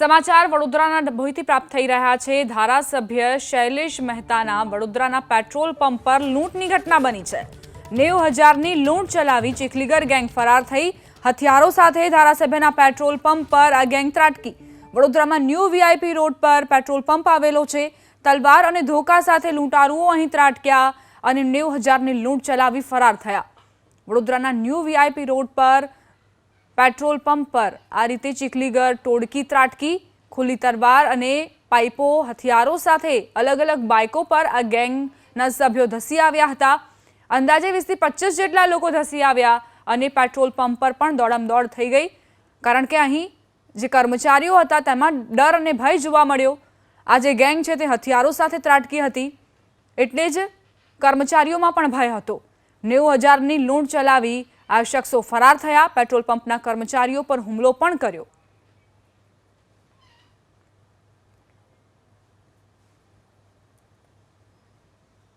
સમાચાર, વડોદરાના ડભોઈથી પ્રાપ્ત થઈ રહ્યા છે. ધારાસભ્ય શૈલેષ મહેતાના વડોદરાના પેટ્રોલ પંપ પર લૂંટની ઘટના બની છે. નેવું હજારની લૂંટ ચલાવી ચીખલીગર ગેંગ ફરાર થઈ. હથિયારો સાથે ધારાસભ્યના પેટ્રોલ પંપ પર આ ગેંગ ત્રાટકી. વડોદરામાં ન્યૂ વીઆઈપી રોડ પર પેટ્રોલ પંપ આવેલો છે. તલવાર અને ધોકા સાથે લૂંટારુઓ અહીં ત્રાટક્યા અને નેવું હજારની લૂંટ ચલાવી ફરાર થયા. વડોદરાના ન્યૂ વીઆઈપી રોડ પર પેટ્રોલ પંપ પર. આ રીતે ચીખલીગર, ટોળકી, ત્રાટકી, ખુલ્લી તરવાર અને પાઇપો, હથિયારો સાથે અલગ અલગ બાઇકો પર આ ગેંગના સભ્યો ધસી આવ્યા હતા. અંદાજે વીસથી પચીસ જેટલા લોકો ધસી આવ્યા અને પેટ્રોલ પંપ પર પણ દોડમદોડ થઈ ગઈ. કારણ કે અહીં જે કર્મચારીઓ હતા તેમાં ડર અને ભય જોવા મળ્યો. આ જે ગેંગ છે તે હથિયારો સાથે ત્રાટકી હતી. એટલે જ કર્મચારીઓમાં પણ ભય હતો. નેવું હજારની લૂંટ ચલાવી આ શખ્સો ફરાર થયા પેટ્રોલ પંપના કર્મચારીઓ પર હુમલો પણ કર્યો.